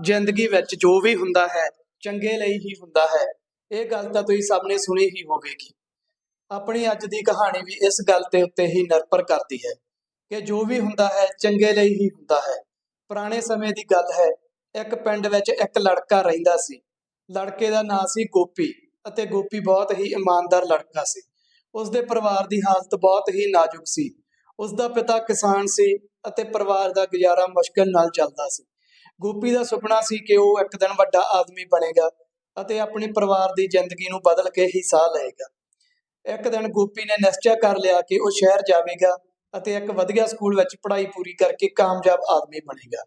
ਜ਼ਿੰਦਗੀ ਵਿੱਚ ਜੋ ਵੀ ਹੁੰਦਾ ਹੈ, ਚੰਗੇ ਲਈ ਹੀ ਹੁੰਦਾ ਹੈ। ਇਹ ਗੱਲ ਤਾਂ ਤੁਸੀਂ ਸਭ ਨੇ ਸੁਣੀ ਹੀ ਹੋਵੇਗੀ। ਆਪਣੀ ਅੱਜ ਦੀ ਕਹਾਣੀ ਵੀ ਇਸ ਗੱਲ ਤੇ ਉੱਤੇ ਹੀ ਨਿਰਭਰ ਕਰਦੀ ਹੈ ਕਿ ਜੋ ਵੀ ਹੁੰਦਾ ਹੈ, ਚੰਗੇ ਲਈ ਹੀ ਹੁੰਦਾ ਹੈ। ਪੁਰਾਣੇ ਸਮੇਂ ਦੀ ਗੱਲ ਹੈ, ਇੱਕ ਪਿੰਡ ਵਿੱਚ ਇੱਕ ਲੜਕਾ ਰਹਿੰਦਾ ਸੀ। ਲੜਕੇ ਦਾ ਨਾਂ ਸੀ ਗੋਪੀ ਅਤੇ ਗੋਪੀ ਬਹੁਤ ਹੀ ਇਮਾਨਦਾਰ ਲੜਕਾ ਸੀ। ਉਸ ਦੇ ਪਰਿਵਾਰ ਦੀ ਹਾਲਤ ਬਹੁਤ ਹੀ ਨਾਜ਼ੁਕ ਸੀ। ਉਸ ਦਾ ਪਿਤਾ ਕਿਸਾਨ ਸੀ ਅਤੇ ਪਰਿਵਾਰ ਦਾ ਗੁਜ਼ਾਰਾ ਮੁਸ਼ਕਲ ਨਾਲ ਚੱਲਦਾ ਸੀ। ਗੋਪੀ ਦਾ ਸੁਪਨਾ ਸੀ ਕਿ ਉਹ ਇੱਕ ਦਿਨ ਵੱਡਾ ਆਦਮੀ ਬਣੇਗਾ ਅਤੇ ਆਪਣੇ ਪਰਿਵਾਰ ਦੀ ਜ਼ਿੰਦਗੀ ਨੂੰ ਬਦਲ ਕੇ ਹੀ ਸਾਹ ਲਏਗਾ। ਇੱਕ ਦਿਨ ਗੋਪੀ ਨੇ ਨਿਸ਼ਚੈ ਕਰ ਲਿਆ ਕਿ ਉਹ ਸ਼ਹਿਰ ਜਾਵੇਗਾ ਅਤੇ ਇੱਕ ਵਧੀਆ ਸਕੂਲ ਵਿੱਚ ਪੜ੍ਹਾਈ ਪੂਰੀ ਕਰਕੇ ਕਾਮਯਾਬ ਆਦਮੀ ਬਣੇਗਾ।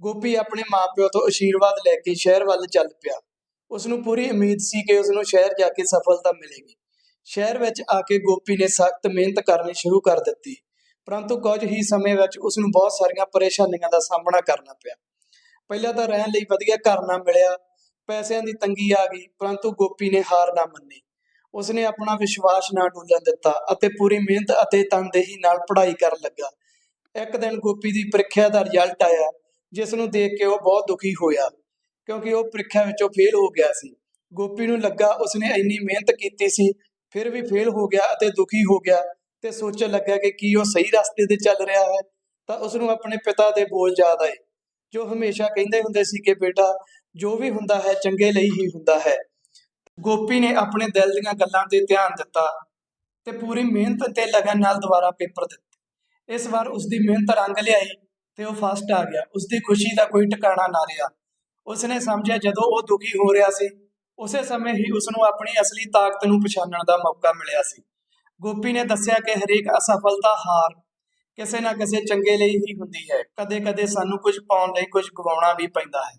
ਗੋਪੀ ਆਪਣੇ ਮਾਪਿਓ ਤੋਂ ਅਸ਼ੀਰਵਾਦ ਲੈ ਕੇ ਸ਼ਹਿਰ ਵੱਲ ਚੱਲ ਪਿਆ। ਉਸ ਨੂੰ ਪੂਰੀ ਉਮੀਦ ਸੀ ਕਿ ਉਸ ਨੂੰ ਸ਼ਹਿਰ ਜਾ ਕੇ ਸਫਲਤਾ ਮਿਲੇਗੀ। ਸ਼ਹਿਰ ਵਿੱਚ ਆ ਕੇ ਗੋਪੀ ਨੇ ਸਖਤ ਮਿਹਨਤ ਕਰਨੀ ਸ਼ੁਰੂ ਕਰ ਦਿੱਤੀ, ਪਰੰਤੂ ਕੁਝ ਹੀ ਸਮੇਂ ਵਿੱਚ ਉਸ ਨੂੰ ਬਹੁਤ ਸਾਰੀਆਂ ਪਰੇਸ਼ਾਨੀਆਂ ਦਾ ਸਾਹਮਣਾ ਕਰਨਾ ਪਿਆ। ਪਹਿਲਾਂ ਤਾਂ ਰਹਿਣ ਲਈ ਵਧੀਆ ਘਰ ਨਾ ਮਿਲਿਆ, ਪੈਸਿਆਂ ਦੀ ਤੰਗੀ ਆ ਗਈ, ਪਰੰਤੂ ਗੋਪੀ ਨੇ ਹਾਰ ਨਾ ਮੰਨੀ। ਉਸਨੇ ਆਪਣਾ ਵਿਸ਼ਵਾਸ ਨਾ ਡੁੱਲਣ ਦਿੱਤਾ ਅਤੇ ਪੂਰੀ ਮਿਹਨਤ ਅਤੇ ਤਨਦੇਹੀ ਨਾਲ ਪੜ੍ਹਾਈ ਕਰਨ ਲੱਗਾ। ਇੱਕ ਦਿਨ ਗੋਪੀ ਦੀ ਪ੍ਰੀਖਿਆ ਦਾ ਰਿਜ਼ਲਟ ਆਇਆ, ਜਿਸ ਨੂੰ ਦੇਖ ਕੇ ਉਹ ਬਹੁਤ ਦੁਖੀ ਹੋਇਆ, ਕਿਉਂਕਿ ਉਹ ਪ੍ਰੀਖਿਆ ਵਿੱਚੋਂ ਫੇਲ ਹੋ ਗਿਆ ਸੀ। ਗੋਪੀ ਨੂੰ ਲੱਗਾ ਉਸਨੇ ਇੰਨੀ ਮਿਹਨਤ ਕੀਤੀ ਸੀ, ਫਿਰ ਵੀ ਫੇਲ ਹੋ ਗਿਆ ਅਤੇ ਦੁਖੀ ਹੋ ਗਿਆ ਤੇ ਸੋਚਣ ਲੱਗਾ ਕਿ ਕੀ ਉਹ ਸਹੀ ਰਸਤੇ ਤੇ ਚੱਲ ਰਿਹਾ ਹੈ, ਤਾਂ ਉਸ ਨੂੰ ਆਪਣੇ ਪਿਤਾ ਦੇ ਬੋਲ ਯਾਦ ਆਏ। ਜੋ ਹਮੇਸ਼ਾ ਕਹਿੰਦੇ ਹੁੰਦੇ ਸੀ ਕਿ ਬੇਟਾ, ਜੋ ਵੀ ਹੁੰਦਾ ਹੈ ਚੰਗੇ ਲਈ ਹੀ ਹੁੰਦਾ ਹੈ। ਗੋਪੀ ਨੇ ਆਪਣੇ ਦਿਲ ਦੀਆਂ ਗੱਲਾਂ ਤੇ ਧਿਆਨ ਦਿੱਤਾ ਤੇ ਪੂਰੀ ਮਿਹਨਤ ਤੇ ਲਗਨ ਨਾਲ ਦੁਬਾਰਾ ਪੇਪਰ ਦਿੱਤੇ। ਇਸ ਵਾਰ ਉਸ ਦੀ ਮਿਹਨਤ ਰੰਗ ਲਿਆਈ ਤੇ ਉਹ ਫਸਟ ਆ ਗਿਆ। ਉਸ ਦੀ ਖੁਸ਼ੀ ਦਾ ਕੋਈ ਟਿਕਾਣਾ ਨਾ ਰਿਹਾ। ਉਸਨੇ ਸਮਝਿਆ ਜਦੋਂ ਉਹ ਦੁਖੀ ਹੋ ਰਿਹਾ ਸੀ, ਉਸੇ ਸਮੇਂ ਹੀ ਉਸ ਨੂੰ ਆਪਣੀ ਅਸਲੀ ਤਾਕਤ ਨੂੰ ਪਛਾਣਨ ਦਾ ਮੌਕਾ ਮਿਲਿਆ ਸੀ। ਗੋਪੀ ਨੇ ਦੱਸਿਆ ਕਿ ਹਰੇਕ ਅਸਫਲਤਾ ਹਾਰ ਕਿਸੇ ਨਾ ਕਿਸੇ ਚੰਗੇ ਲਈ ਹੀ ਹੁੰਦੀ ਹੈ। ਕਦੇ-ਕਦੇ ਸਾਨੂੰ ਕੁਝ ਪਾਉਣ ਲਈ ਕੁਝ ਗਵਾਉਣਾ ਵੀ ਪੈਂਦਾ ਹੈ।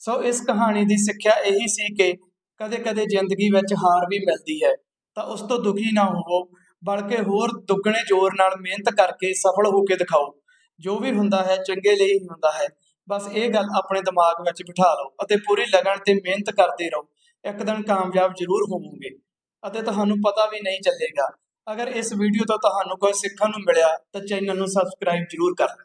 ਸੋ ਇਸ ਕਹਾਣੀ ਦੀ ਸਿੱਖਿਆ ਇਹੀ ਸੀ ਕਿ ਕਦੇ-ਕਦੇ ਜ਼ਿੰਦਗੀ ਵਿੱਚ ਹਾਰ ਵੀ ਮਿਲਦੀ ਹੈ। ਤਾਂ ਉਸ ਤੋਂ ਦੁਖੀ ਨਾ ਹੋਵੋ, ਬਲਕਿ ਹੋਰ ਦੁੱਗਣੇ ਜ਼ੋਰ ਨਾਲ ਮਿਹਨਤ ਕਰਕੇ ਸਫਲ ਹੋ ਕੇ ਦਿਖਾਓ। ਜੋ ਵੀ ਹੁੰਦਾ ਹੈ, ਚੰਗੇ ਲਈ ਹੀ ਹੁੰਦਾ ਹੈ। ਬਸ ਇਹ ਗੱਲ ਆਪਣੇ ਦਿਮਾਗ ਵਿੱਚ ਬਿਠਾ ਲਓ ਅਤੇ ਪੂਰੀ ਲਗਨ ਤੇ ਮਿਹਨਤ ਕਰਦੇ ਰਹੋ। ਇੱਕ ਦਿਨ ਕਾਮਯਾਬ ਜ਼ਰੂਰ ਹੋਵੋਗੇ ਅਤੇ ਤੁਹਾਨੂੰ ਪਤਾ ਵੀ ਨਹੀਂ ਚੱਲੇਗਾ ਅਗਰ ਇਸ ਵੀਡੀਓ ਤੋਂ ਤੁਹਾਨੂੰ ਕੋਈ ਸਿੱਖਣ ਨੂੰ ਮਿਲਿਆ ਤਾਂ ਚੈਨਲ ਨੂੰ ਸਬਸਕ੍ਰਾਈਬ ਜ਼ਰੂਰ ਕਰ ਲਓ।